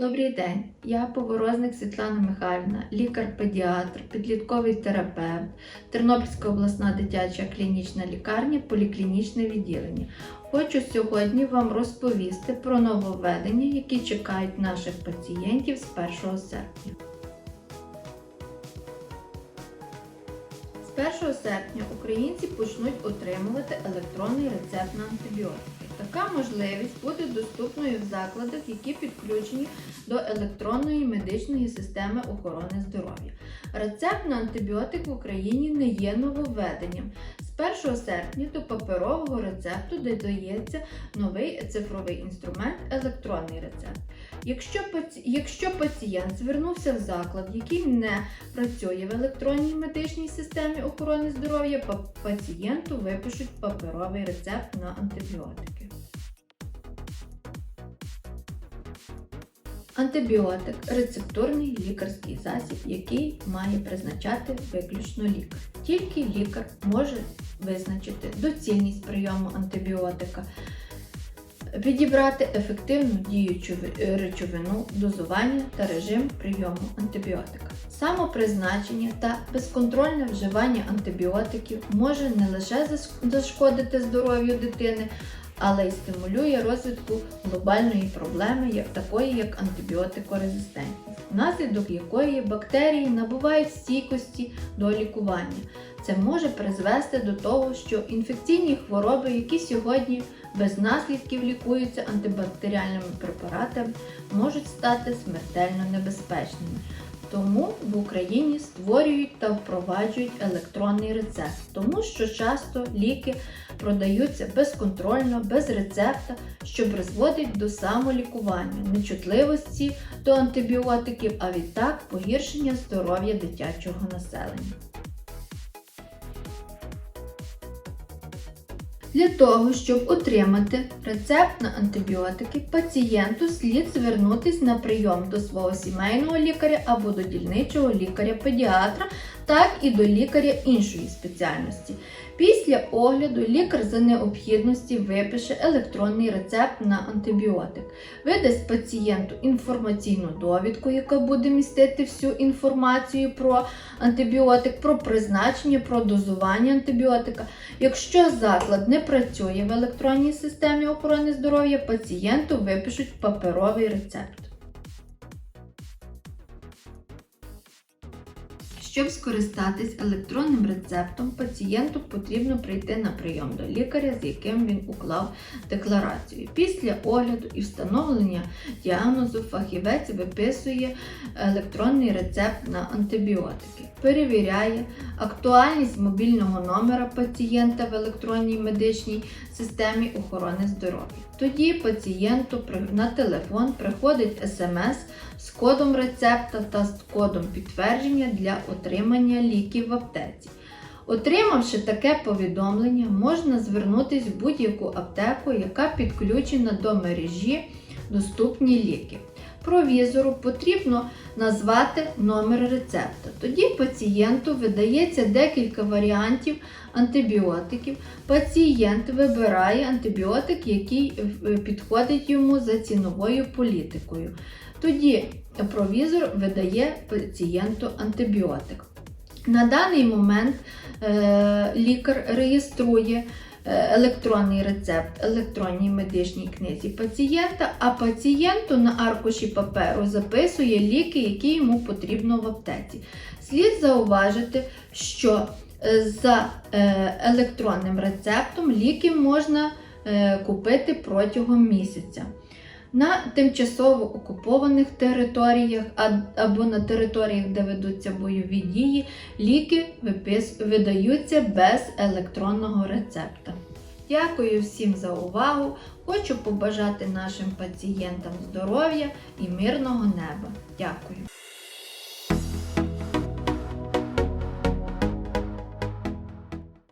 Добрий день, я поворозник Світлана Михайлівна, лікар-педіатр, підлітковий терапевт, Тернопільська обласна дитяча клінічна лікарня, поліклінічне відділення. Хочу сьогодні вам розповісти про нововведення, які чекають наших пацієнтів з 1 серпня. З 1 серпня українці почнуть отримувати електронний рецепт на антибіотики. Така можливість буде доступною в закладах, які підключені до електронної медичної системи охорони здоров'я. Рецепт на антибіотик в Україні не є нововведенням. З 1 серпня до паперового рецепту додається новий цифровий інструмент електронний рецепт. Якщо. Якщо пацієнт звернувся в заклад, який не працює в електронній медичній системі охорони здоров'я, па- пацієнту випишуть паперовий рецепт на антибіотики. Антибіотик рецептурний лікарський засіб, який має призначати виключно лікар. Тільки лікар може визначити доцільність прийому антибіотика, підібрати ефективну діючу речовину, дозування та режим прийому антибіотика. Самопризначення та безконтрольне вживання антибіотиків може не лише зашкодити здоров'ю дитини, але й стимулює розвитку глобальної проблеми, як такої, як антибіотикорезистентність, внаслідок якої бактерії набувають стійкості до лікування. Це може призвести до того, що інфекційні хвороби, які сьогодні без наслідків лікуються антибактеріальними препаратами, можуть стати смертельно небезпечними. Тому в Україні створюють та впроваджують електронний рецепт, тому що часто ліки продаються безконтрольно, без рецепта, що призводить до самолікування, нечутливості до антибіотиків, а відтак погіршення здоров'я дитячого населення. Для того, щоб отримати рецепт на антибіотики, пацієнту слід звернутися на прийом до свого сімейного лікаря або до дільничого лікаря-педіатра, так і до лікаря іншої спеціальності. Після огляду лікар за необхідності випише електронний рецепт на антибіотик, видасть пацієнту інформаційну довідку, яка буде містити всю інформацію про антибіотик, про призначення, про дозування антибіотика. Якщо заклад не працює в електронній системі охорони здоров'я, пацієнту випишуть паперовий рецепт. Щоб скористатись електронним рецептом, пацієнту потрібно прийти на прийом до лікаря, з яким він уклав декларацію. Після огляду і встановлення діагнозу фахівець виписує електронний рецепт на антибіотики, перевіряє актуальність мобільного номера пацієнта в електронній медичній системі охорони здоров'я. Тоді пацієнту на телефон приходить смс з кодом рецепта та з кодом підтвердження для отримання ліків в аптеці. Отримавши таке повідомлення, можна звернутися в будь-яку аптеку, яка підключена до мережі доступні ліки. Провізору потрібно назвати номер рецепта. Тоді пацієнту видається декілька варіантів антибіотиків. Пацієнт вибирає антибіотик, який е, підходить йому за ціновою політикою. Тоді провізор видає пацієнту антибіотик. На даний момент е, лікар реєструє електронний рецепт електронній медичній книзі пацієнта, а пацієнту на аркуші паперу записує ліки, які йому потрібно в аптеці. Слід зауважити, що е, за е, електронним рецептом ліки можна е, купити протягом місяця. На тимчасово окупованих територіях або на територіях, де ведуться бойові дії, ліки видаються без електронного рецепта. Дякую всім за увагу. Хочу побажати нашим пацієнтам здоров'я і мирного неба. Дякую.